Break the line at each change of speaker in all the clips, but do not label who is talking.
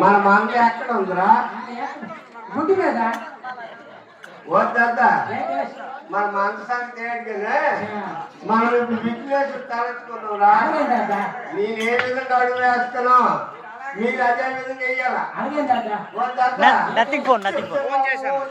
మన మంద ఎక్కడ ఉందిరా.
గుడ్డి మీద?
వద్దా మన మంద సంగతి ఏంటనే మనం ఇప్పుడు బిజినెస్ తలెత్తుకున్నావురా నేను ఏ విధంగా అడుగు వేస్తానో మీరు అదే విధంగా వెయ్యాలా వద్దా nothing phone nothing phone phone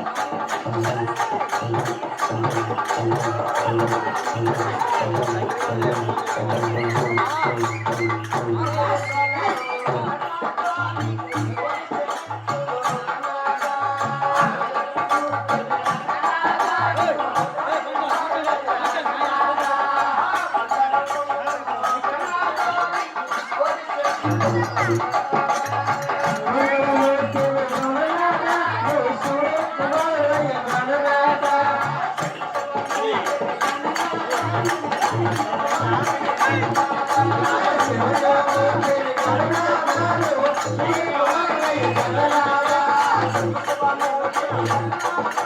来来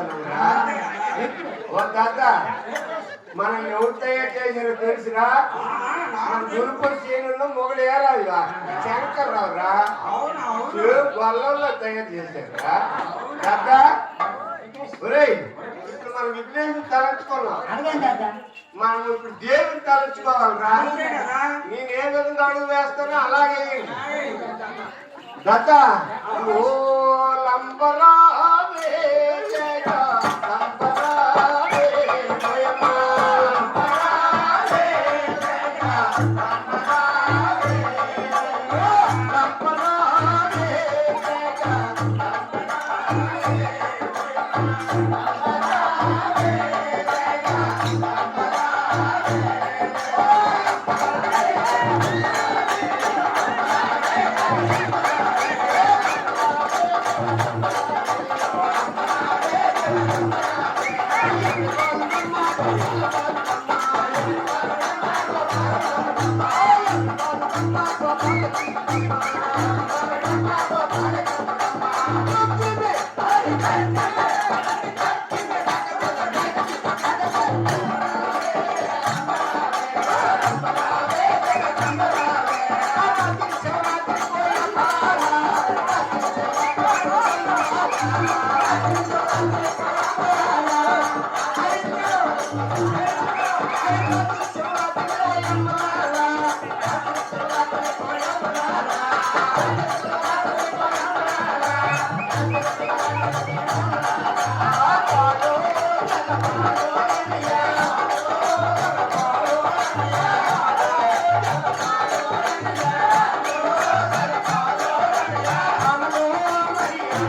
అలసిపోతాను ఓ తాత మనం ఎవరు తయారు చేసారో తెలుసురా? మన గురుపుల శ్రేణుల్లో మొగలు ఏరావుగా శంకర్రావురా గొల్లలో తయారు చేశారా తాత ఒరేయ్ ఇప్పుడు మనం విఘ్నేశ్వరం తలంచుకున్నాం. మనం ఇప్పుడు దేవుని తలంచుకోవాలరా. నేను ఏ విధంగా అడుగు వేస్తానో అలాగే దత్త ఓ లంబరావే かわい
い。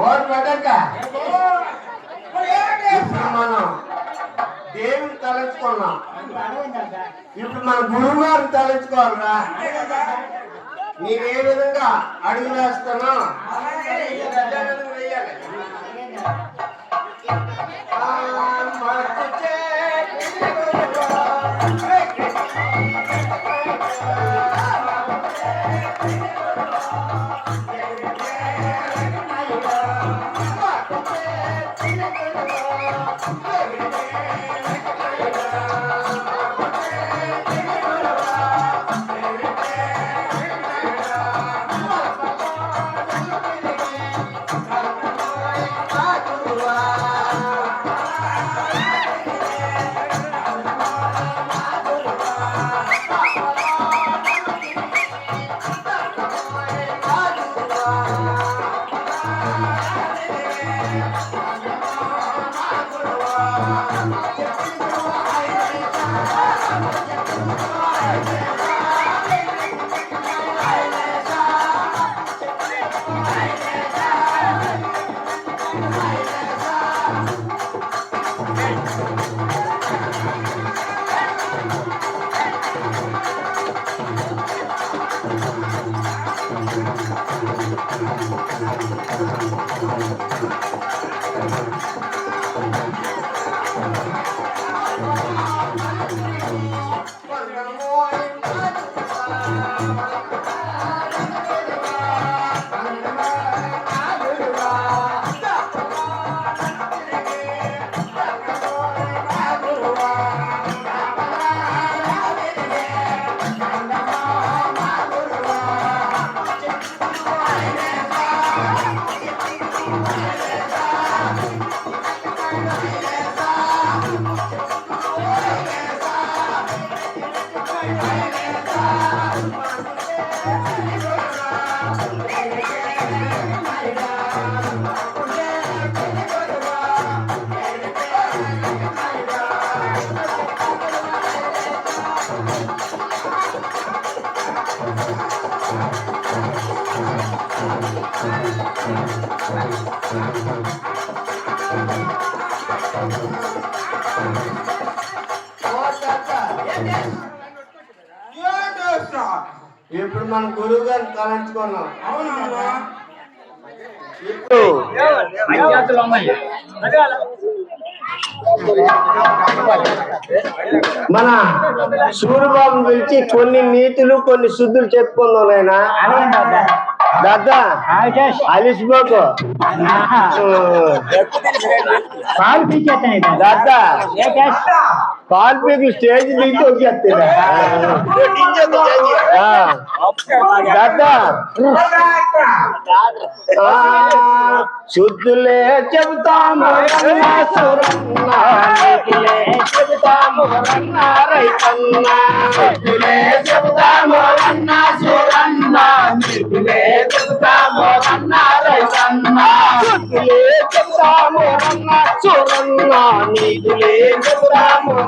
ఓటు పెట్టక ఇప్పుడు మనం దేవుని తలంచుకున్నాం. ఇప్పుడు మన గురువు గారు తలంచుకోవాలరా ఏ విధంగా అడుగు వేస్తానో వేయాలి. Thank you. మన గురువు గారిని తలంచుకున్నాం. మన సూర్యబాబు పిలిచి కొన్ని నీతులు కొన్ని శుద్ధులు చెప్పుకుందాం నాయనా. దాదా అలిసిపోకు पाल पे भी स्टेज नहीं तो क्या तेरा? हाँ। हाँ। दादा। हाँ। शुद्ध ले जबता मोरन्ना सुरन्ना निकले जबता मोरन्ना रैतन्ना शुद्ध ले जबता मोरन्ना सुरन्ना निकले जबता मोरन्ना रैतन्ना शुद्ध ले जबता मोरन्ना सुरन्ना निकले जबता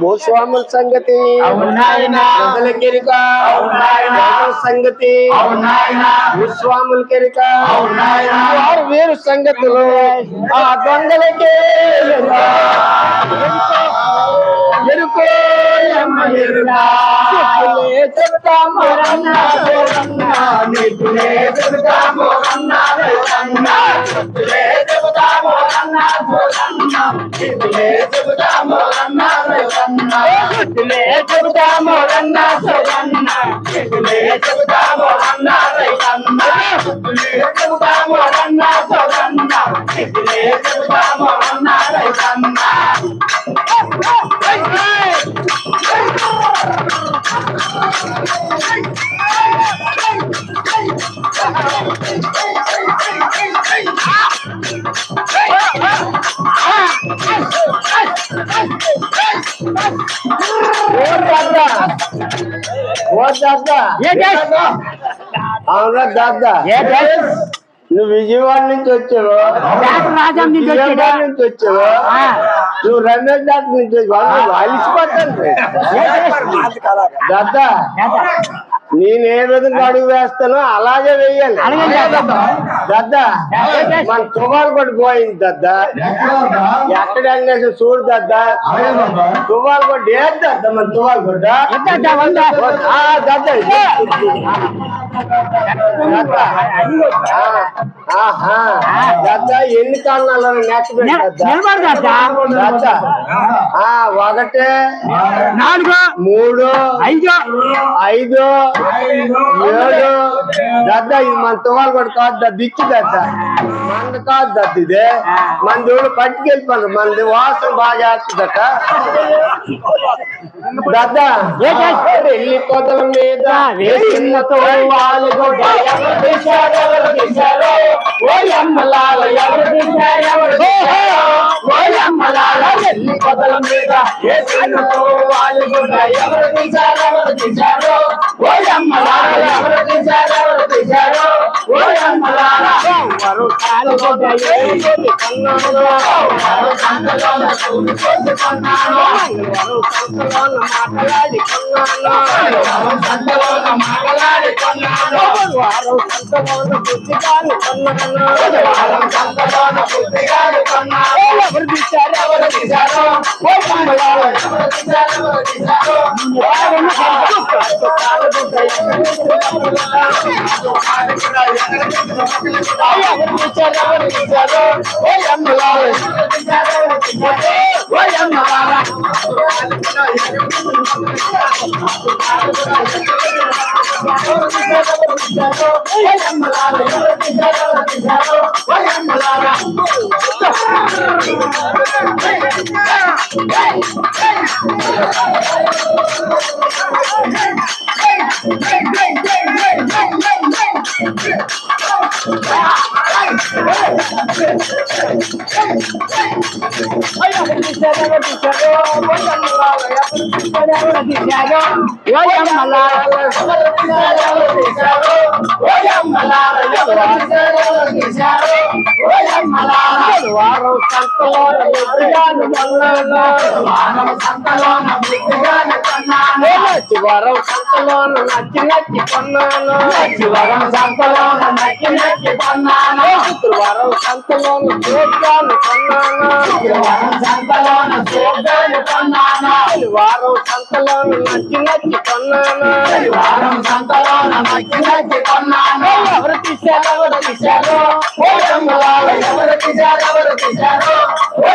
భూస్వాముల సంగతి ప్రజల కెరిక సంగతి భూస్వాముల కెరిక వేరు సంగతులు ఆ దొంగలకే ఎరుక. ఎరుకో ఎమ్మ ఎరుక. చెప్పులే చెబుతాము రన్న రన్న. చెబుతాము రన్న రన్న. What dada? Yeah, dada. All right, dada. Yeah, dada. నువ్వు విజయవాడ నుంచి వచ్చావు? విజయవాడ నుంచి వచ్చావు. నువ్వు రమేష్ డాక్టర్ నుంచి వచ్చావు? అలిసిపోతాను దాదా. నేను ఏ విధంగా అడుగు వేస్తానో అలాగే వేయాలి. దద్దా మన తువాలు కూడా పోయింది దద్దా. ఎక్కడ అన్నేసి చూడు దద్దా. తువాలు కూడా ఏది దద్దా మన తువాలు. ఆ, దద్దా ఎన్ని కారణాలు నెక్స్ట్
నిలబడదా
దద్దా. ఆ ఒకటే
నాలుగు
మూడు
ఐదు.
ఐదు దద్ద ఇది మన తువాలు కూడా కాదు దద్ద ఇచ్చి దద్ద. మన కాదు దద్ద ఇది మన దేవుడు పట్టుకెళ్ళిపోరు మనది వాసన బాగా వేస్తుందట దద్ద వెళ్ళి పొదల మీద వేసిన ఎవరు తీశారు, వెళ్ళి పొదల మీద వేసిన తోవాలు గుడ్డ ఎవరు తీశారు, ఎవరు తీశారు? మాట్లాడి వారం సంతలోన బుద్ధిగాని కొన్నాను? వారం సంతలోన బుద్ధిగాని కొన్నాను? ఎవరు తీశారు ఎవరు తీశారు ఓ అమ్మలాల ఎవరు తీశారు ఎవరు తీశారు వారం సంతలోన ఎవరు తీశారు ఎవరు తీశారు ఓ అమ్మలాల ఎవరు తీశారు ఎవరు తీశారు ఓ అమ్మలాల వారం Why am I alive? వారం సంతలోన బుద్ధిగాని కొన్నాను నచ్చి నచ్చి కొన్నాను? వారం సంతలోన నచ్చి నచ్చి కొన్నాను శుక్రవారం సంతలోన సోగ్గాను కొన్నాను శుక్రవారం సంతలోన సోగ్గాను కొన్నాను వారం సంతలోన నచ్చి నచ్చి కొన్నాను వారం సంతలోన నచ్చి నచ్చి కొన్నాను. ఎవరు తీశారు ఎవరు తీశారు ఓ అమ్మలాల ఎవరు తీశారు ఎవరు తీశారు ఓ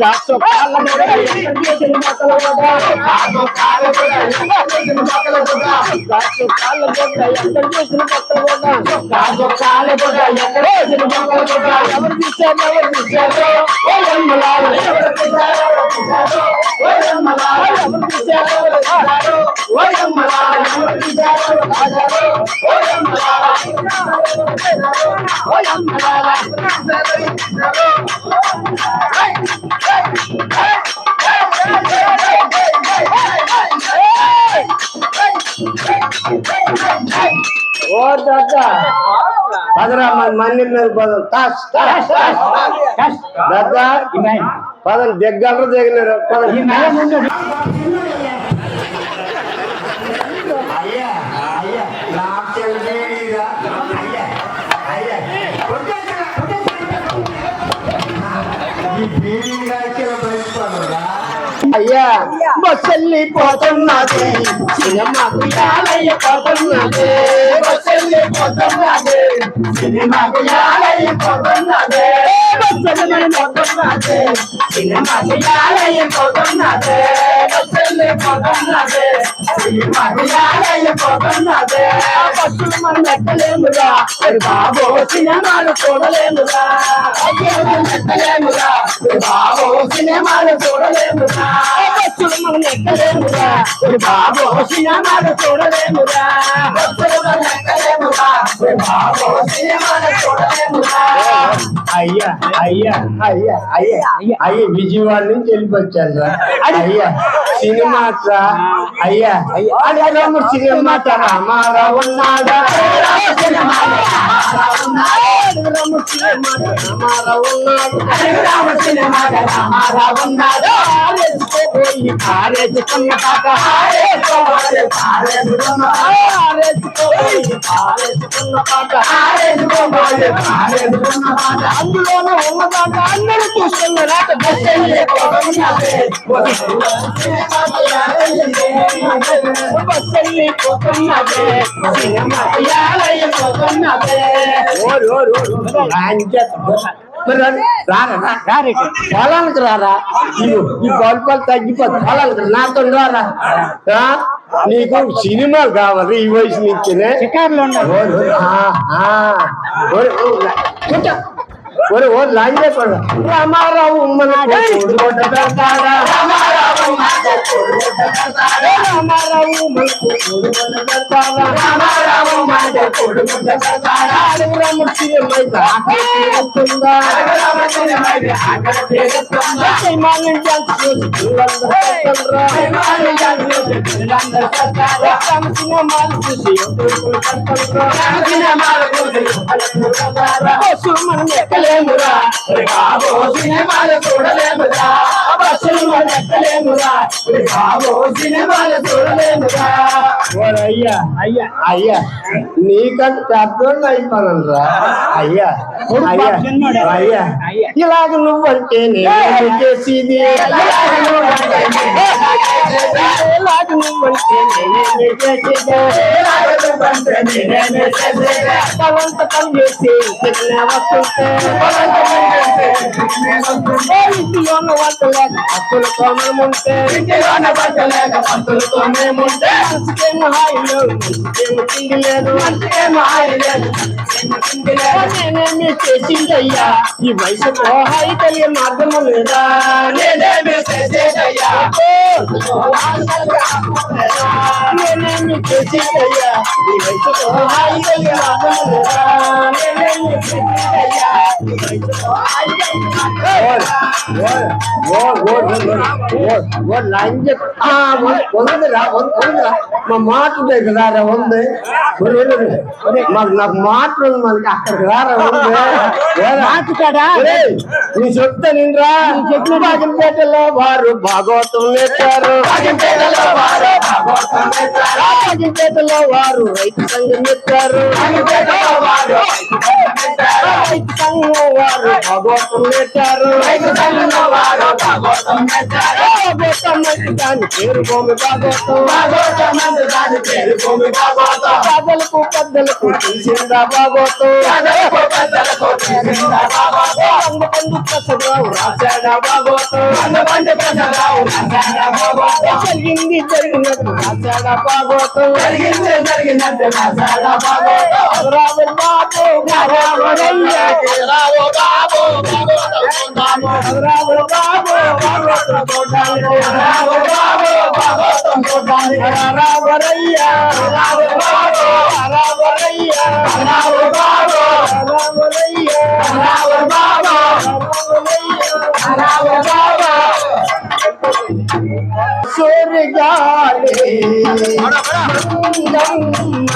కాసు కాళ్ళ మీద ఎక్కడ చేసిన మొక్కలు కూడా కాసు కాళ్ళ మీద ఎక్కడ చేసిన మొక్కలు కూడా కాసు కాళ్ళ మీద ఎక్కడ చేసిన మొక్కలు కూడా కాసు కాళ్ళ మీద ఎక్కడ చేసిన మొక్కలు కూడా ఎవరు తీశారు ఎవరు తీశారు ఓ అమ్మలాల ఎవరు తీశారు ఎవరు తీశారు ఓ అమ్మలాల ఎవరు తీశారు ఎవరు తీశారు ఓ అమ్మలాల ఎవరు తీశారు ఎవరు తీశారు ఓ అమ్మలాల ఓ అమ్మలాల Hey!
ఓ దాదా పదరా మన మన్ని మీద పదం తాస్ తాస్ తాస్ దాదా పదం దిగ్గలరు దిగలేరు పదం అయ్యా బస్సెల్లి సినిమాకు యాలయ్య పోతున్నదే. బస్సెల్లి పోతున్నదే. సినిమాకు యాలయ్య పోతున్నదే. బస్సెల్లి పోతున్నదే. సినిమాకు యాలయ్య పోతున్నదే. బస్సెల్లి పోతున్నది సినిమాకు యాలయ్య పోతున్నది మనం ఎక్కలేముగా మరి సినిమాలు చూడలేముగా ఎక్కలేముగా మరి సినిమాలు చూడలేముగా బస్సులు మనం ఎక్కలేముగా మరి సినిమాలు చూడలేముగా బస్సులు మనం ఎక్కలేముగా మరి బాబు సినిమాలు చూడలేముగా అయ్యా అయ్యా అయ్యా అయ్యా అయ్యా విజయవాడ నుంచి వెళ్ళిపోచ్చాను రా అయ్యా సినిమా రా అయ్యా అడగము సినిమా రామారావు ఉన్నాడా సినిమా అడగము సినిమా రామారావు ఉన్నాడు అడగము సినిమా రామారావు ఉన్నాడు ఆరేసుకోబోయి ఆరేసుకున్న పాట ఆరేసుకోబోయి ఆరేసుకున్న ఆరేసుకోబోయి అందులోనూ పాట ఆరేసుకోబోయి ఆరేసుకున్న పాట అందరూ చూస్తున్నారట బస్సెళ్ళే పోతున్నదే. సినిమా పోతున్నదే ఓరు ఓరు. రారా రా. పొలానికి రారా? ఈ బల్పాలు తగ్గిపోతుంది పొలాలకు నాతో రారా? నీకు సినిమాలు కావాలి ఈ వయసు నుంచినే. ஒரு ஒரு लाइन சொல்றேன் ஹமாரா உம்மன் हमारा उम्मन को सुमन ने ఒరే బాబో సినిమాలు చూడలేమురా. బస్సులు ఎక్కలేమురా. బాబో సినిమాలు చూడలేమురా. అయ్యా అయ్యా అయ్యా. నీకంటే పెద్దోళ్ళు అయిపోనరా అయ్యా అయ్యా అయ్యా. ఇలాగ నువ్వంటే నేను చేసేది? ఇలాగ నువ్వంటే నేనే చేసేది? చేసి వస్తుంటే ఇంటిలోన వంట లేక పత్తుల ఇంటిలోన వంట లేక పత్తుల కోమముంటే హాయి లేదు మనసుకేమో తిండి లేదు హాయి లేదు నేనేమి చేసిందయ్యా ఈ వయసులో హాయి కలిగే మార్గము లేదా? నేనేమి చేసేదయ్యా? నేనేమి చేసిందయ్యా ఈ వయసులో హాయి కలిగే మార్గము లేదా? నేనేమి చేసిందయ్యా? ఈ వయసులో మా మాట దగ్గర రా ఉంది మాకు నాకు మాట ఉంది మనకి అక్కడికి రారా ఉంది ఏరా?
మాట్లాడా
నీ చెప్తా నిండ్రా చెట్లు వారు భాగవతం బాగంపేటలో వారు భాగవతం నేర్చారు బాగంపేటలో వారు రైతు సంఘం నేర్చారు రైతు సంఘం వారు భాగవతం నేర్చారు రైతు సంఘంలో వారు భాగవతం నేర్చారు భాగవతం అంటే దాని పేరు భూమి భాగవతం భాగవతం అంటే దాని పేరు భూమి భాగవతం పెద్దలకు పెద్దలకు తెలిసిందా భాగవతం పెద్దలకు పెద్దలకు తెలిసిందా భాగవతం రంగబంధు ప్రసాదరావు రాశాడా భాగవతం రంగబంధు ప్రసాదరావు రాశాడా భాగవతం జరిగింది జరిగినట్టు రాశాడా భాగవతం జరిగింది జరిగినట్టు రాశాడా భాగవతం రావు బాబు రావరయ్య రావు బాబు రావు బాబు భాగవతం చూడాలి రావు బాబు భాగవతం சொர்காலே நம்ம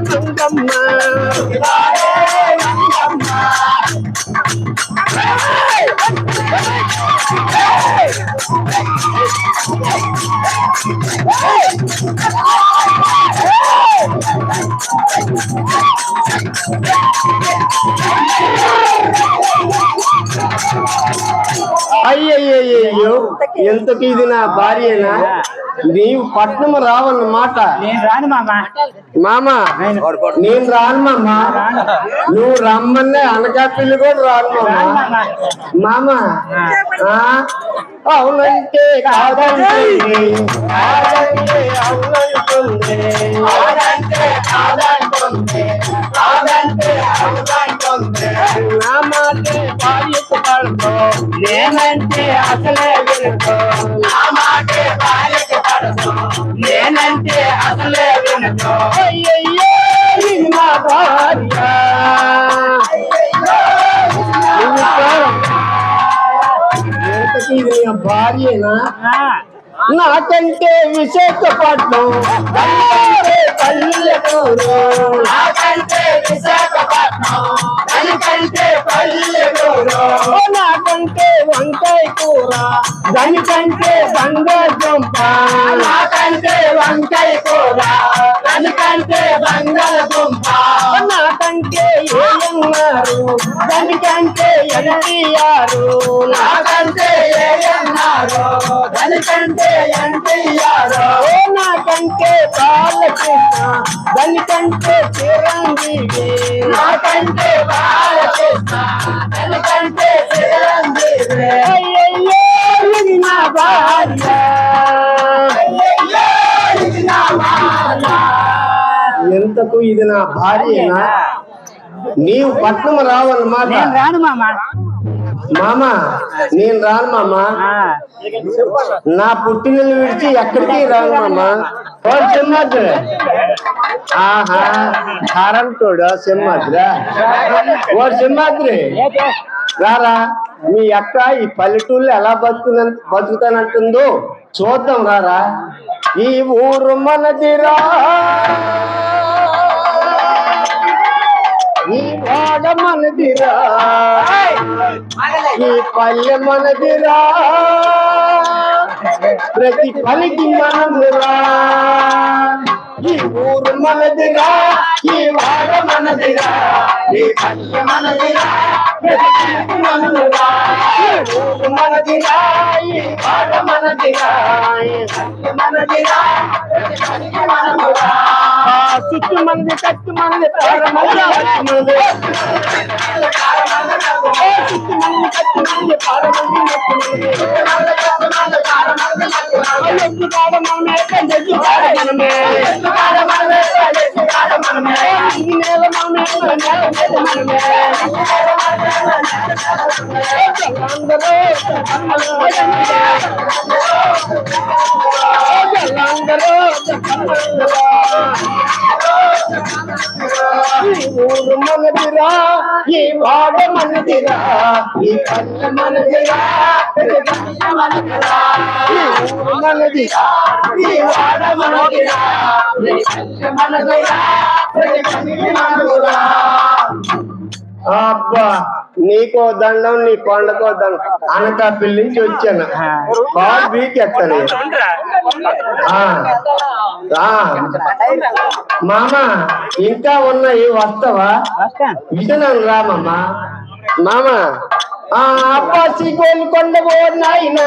nunca mais. అయ్యయ్యో ఎంతకి ఇది నా భార్యనా? నీవు పట్నం రావన్నమాట.
మామ.
నేను రాను మామ. నువ్వు రమ్మన్నే అనకాపల్లి కూడా రాను మామ. మామ. అవునంటే కాదంటే కాదంటే అవునంటుంది కాదంటే కాదంటుంది కాదంటే అవునంటుంది నా మాటే భార్యకు పడదు నేనంటే అసలే వినదు నా మాటే భార్యకు పడదు నేనంటే అసలే వినదు అయ్యయ్యో నా భార్య. ఎంతకీ ఇది నా భార్యేనా నాకంటే విశాఖపట్నం పల్లెటూరు. నాకంటే విశాఖపట్నం దానికంటే పల్లెటూరు. నాకంటే వంకాయ కూర. దానికంటే బంగాళదుంప. నాకంటే వంకాయ కూర. దానికంటే బంగాళదుంప. నాకంటే ఏమన్నారు దానికంటే ఎన్టీఆర్ నాకంటే ఏమన్నారు దానికంటే ఎన్టీఆర్ నాకంటే బాలకృష్ణ దానికంటే చిరంజీవి నాకంటే బాలకృష్ణ దానికంటే చిరంజీవి అయ్యయ్యో ఇది నా భార్య అయ్యయ్యో ఇది నా భార్య ఎంతకు ఇది నా భార్యనా నీవు పట్నం రావన్నమాట
నేను రాను మామ.
మామ నేను రాను మామ. నా పుట్టినలు విడిచి ఎక్కడికి రాను మామ. ఓ సింహాద్రి. ఆహా కరెంటోడు సింహాద్రి. ఓ సింహాద్రి? రారా మీ అక్క ఈ పల్లెటూళ్ళు ఎలా బతుకున బతుకుతానంటుందో చూద్దాం రారా. ఈ ఊరు మనదిరా ఈ వాడ మనదిరా. ఈ పల్లె మనదిరా. ప్రతి పలికి మనదిరా ఈ ఊరు మనదిరా ఈ వాడ మనదిరా ఈ పల్లె మనదిరా ప్రతి మనదిరా. ఈ ఊరు మనదిరా ఈ వాడ మనదిరా ఈ పల్లె మనదిరా ప్రతి మనదిరా. చుట్టూ మంది కట్టు మంది తార మంది కట్టు మంది ఏ మంది కట్టు మంది తార మంది మంది మనమే Mama, Mama, Mama, Mama, Mama, Mama, Mama, Mama, Mama, Mama, Mama, Mama, ఊరు మనదిరా ఈ వాడ మనదిరా ఈ పల్లె మనదిరా మనదిరా ఊరు మనదిరా ఈ వాడ మనదిరా మనదిరా మనదిరా అబ్బా. నీకో దండం నీ కొండకో దండం. అనకాపల్లి నుంచి వచ్చాను. కాల్ బీకెత్తాను ఆ, ఆ. మామ ఇంకా ఉన్నాయి వస్తావా? విజయనగరం రామమ్మా మామ. ఆ అప్పాసి గోల్కొండ ఓ నాయనా.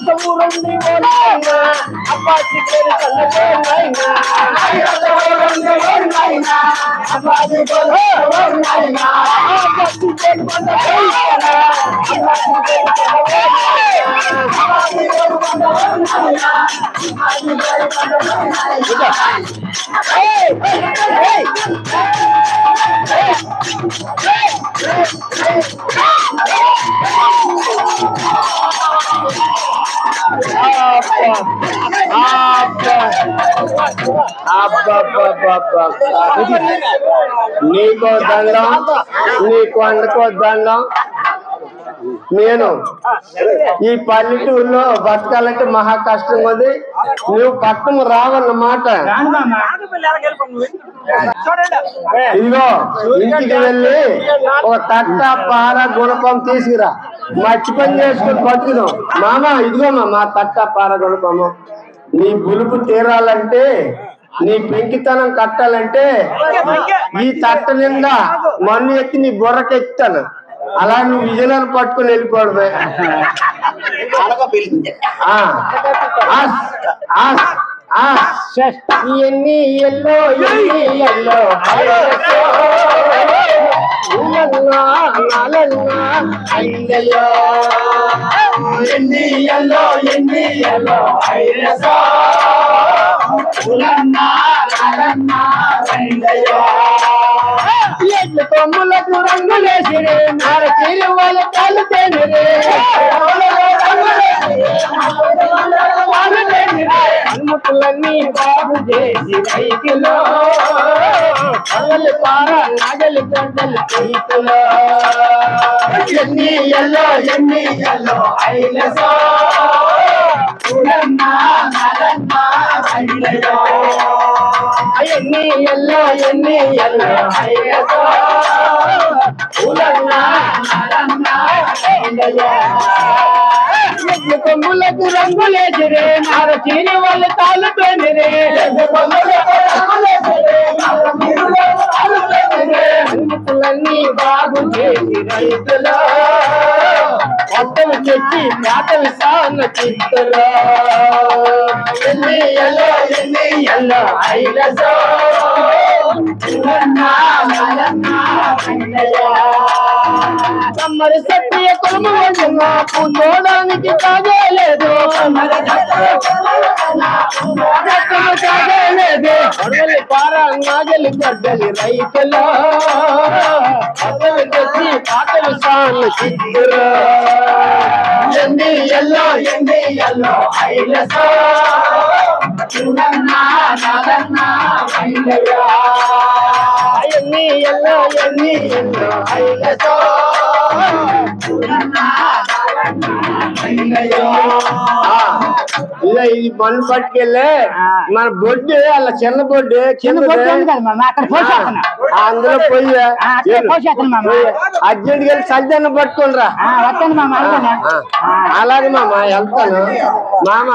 ఓ నాయనా అప్పాసి గోల్కొండ ఓ నాయనా ఆతి మంగళాపుసి ఓ నాయనా అప్పాసి గోల్కొండ ఓ నాయనా నీకో దండం నీకు కొండకో దండం నేను ఈ పల్లెటూరులో బతకాలంటే మహా కష్టంగా ఉంది. నువ్వు పక్కన రావన్నమాట. ఇదిగో ఇంటికి వెళ్ళి ఒక తట్ట పార గుణపం తీసుకురా. మట్టి పని చేసుకుని బతుకుదాం. మామ ఇదిగో మా తట్ట పార నీ బులుపు తీరాలంటే నీ పెంకితనం కట్టాలంటే ఈ తట్ట నిండా మన్ను ఎత్తి నీ బుర్రకెత్తాను. అలా నువ్వు విజయనగరం పట్టుకుని వెళ్ళిపోవడమే ఆస్, ఎన్ని ఎల్లో ఎన్ని ఎల్లో. ఉల్లన్నా, నాలన్నా, అయ్యయ్యో. ఎన్ని ఎల్లో ఎన్ని ఎల్లో ఐరసో. ఉల్లన్నా, నాలన్నా, అయ్యయ్యో. ఎడ్ల కొమ్ములకు రంగులేసిరే నార చీర వాళ్ళ కాళ్ళు తేనిరే హనుమతులన్నీ బాగు చేసి రైతులో పగలు పార నగలు గంటలు రైతులో ఎన్ని ఎల్లో ఎన్ని ఎల్లో ఐలసో చూడన్నా నలన్నా ఐలయో ఎన్ని ఎల్లో ఎన్ని ఎల్లో ఐలసో చూడన్నా నలన్నా ఐలయో కొమ్ములకు రంగులేసిరే నార. చీని వాళ్ళ తాళ్ళు పెనిరే హనుమతులన్నీ బాగు చేసి రైతులో. మొత్తము తెచ్చి మాటలు సాన్న ఎన్ని ఎల్లో ఎన్ని ఎల్లో ఐలసో కమ్మరి సత్య కొలుము వండున పూజోడానికి అడవలి పార నాగలి గడ్డలి రైతులో. అసలు పాటలు సాన్లు చిత్తులో. ఎన్ని ఎల్లో ఎన్ని ఎల్లో ఎన్ని ఎల్లో ఎన్ని ఇలా పట్టుకెళ్ళే మన బొడ్డు అలా చిన్న బొడ్డు
చిన్న
అందులో పోయి. అర్జెంట్గా సజ్జన్న
మామ అలాగే
అలాగే మామ వెళ్తాను. మామ.